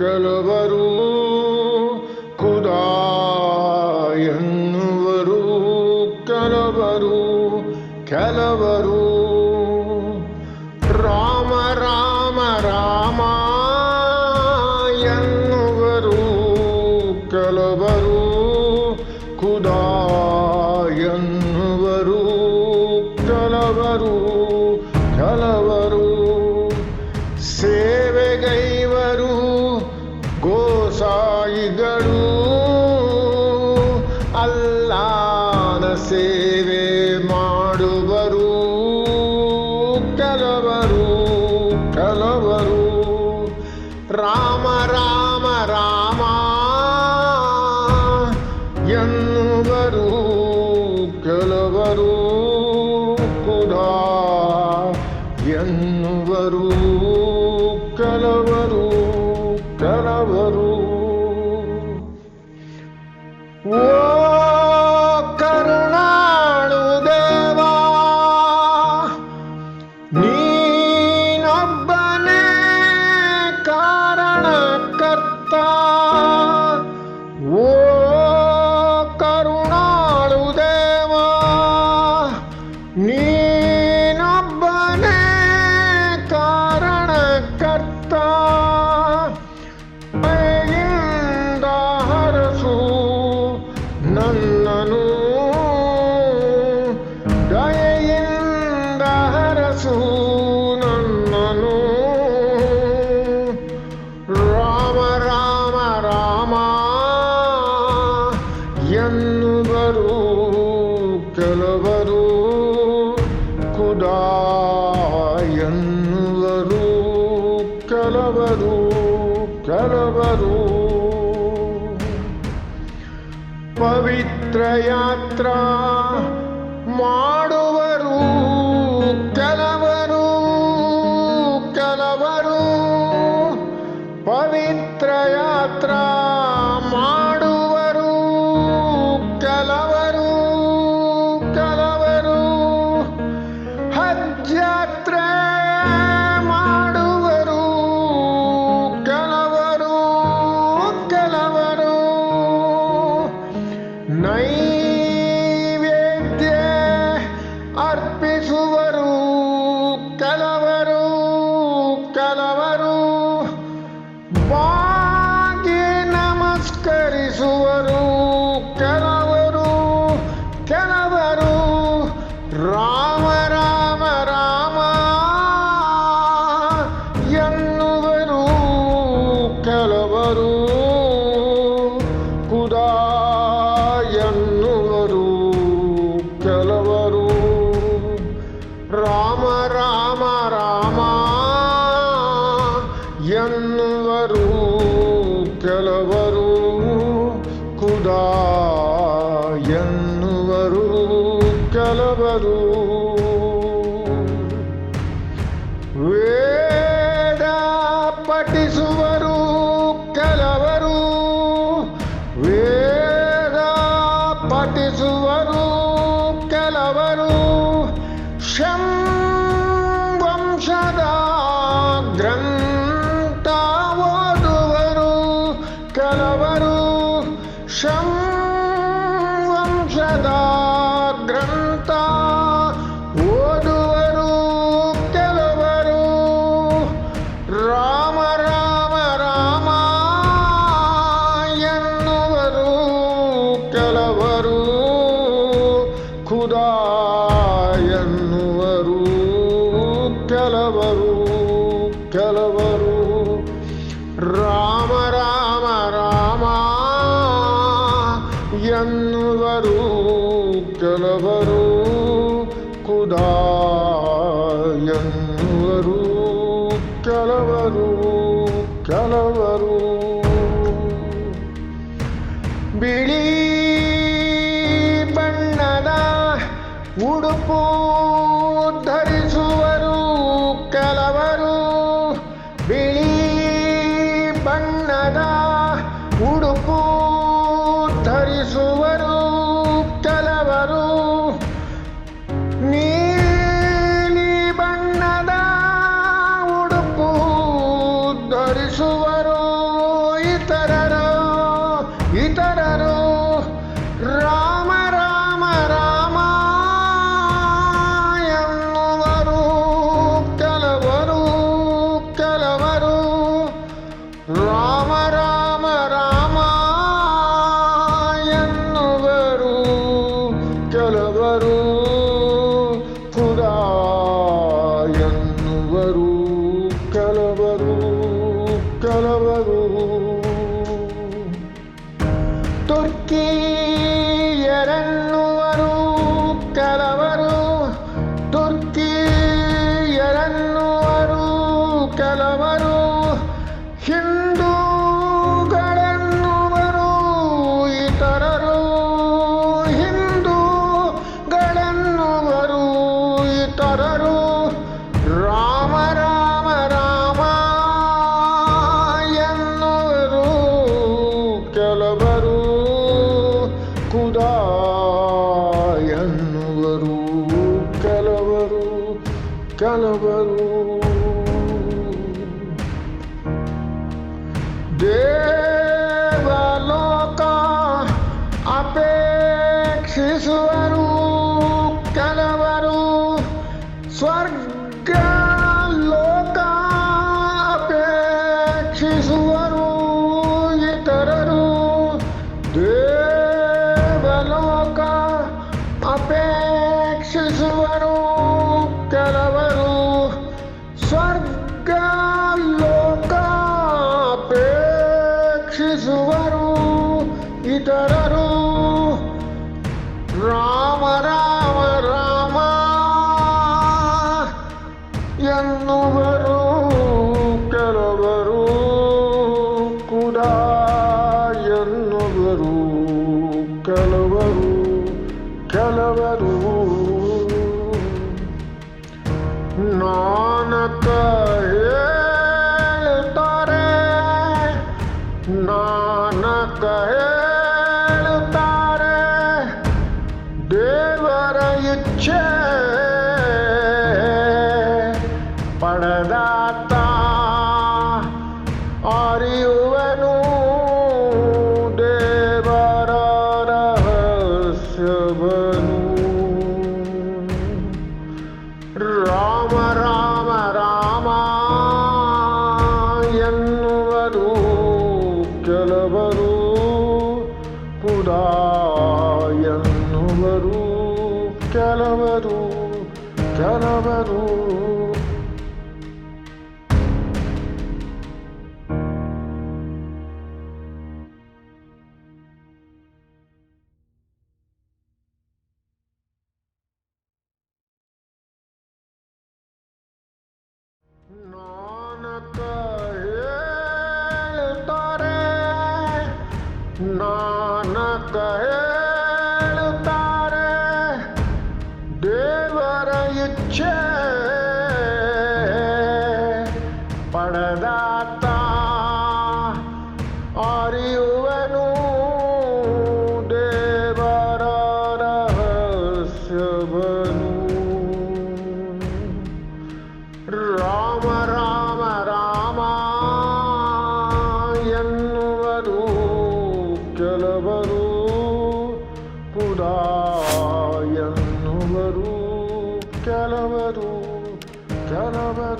ಕೆಲವರು ಖುದಾಯನ್ನುವರು ಕೆಲವರು ಕೆಲವರು. ರಾಮ ರಾಮ ರಾಮ ಎನ್ನುವರು ಕೆಲವರು ಖುದಾಯನ್ನುವರು ಕೆಲವರು ಸೇವೆ ಮಾಡುವರು ಕೆಲವರು ಕೆಲವರು. ರಾಮ ರಾಮ ರಾಮ ಎನ್ನುವರು ಕೆಲವರು ಕೂಡ ಎನ್ನುವರು. ಎನ್ನುವರು ಕೆಲವರು ಕುಡ ಎನ್ನುವರು ಕೆಲವರು ಕೆಲವರು. ಪವಿತ್ರ ಯಾತ್ರಾ mulher. ಎನ್ನುವರು ಕೆಲವರು. ವೇದ ಪಠಿಸುವರು ಕೆಲವರು. ವೇದ ಪಠಿಸುವರು ಕೆಲವರು. ಶಂ ಬಿಳಿ ಬಣ್ಣದ ಉಡುಪು Excalibur ಮಾನತ ಹೇಳುತ್ತಾರೆ ದೇವರ ಇಚ್ಛೆ ಪಡೆದಾತ ಅರಿಯುವನು ದೇವರ ರಹಸ್ಯವ كلمة ಕೆಲವರು ಪುರಾಯನ್ನುವರು ಕೆಲವರು ಕೆಲವರು